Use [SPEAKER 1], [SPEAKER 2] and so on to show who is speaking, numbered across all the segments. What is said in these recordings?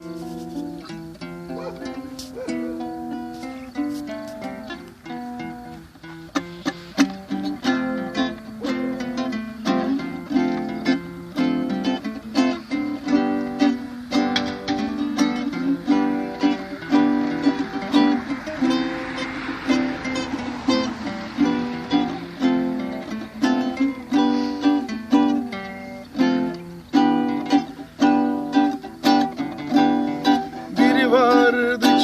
[SPEAKER 1] Thank you.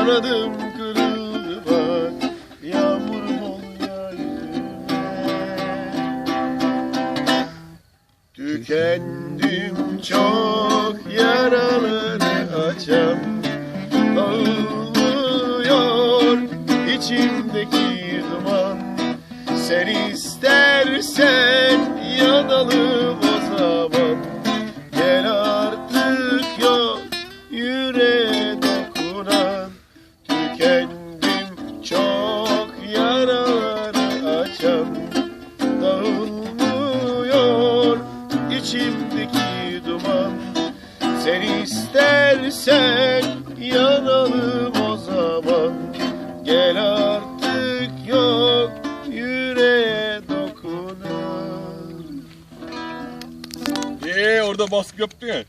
[SPEAKER 1] Kanadım kırıldı bak Yağmurum ol ya yüzüme Tükendim çok yaraları açam Dağılıyor içimdeki duman. Sen istersen içimdeki duman. Sen istersen yanalım o zaman. Gel artık yok yüreğe dokunan.
[SPEAKER 2] Ee orada baskı yaptın ya.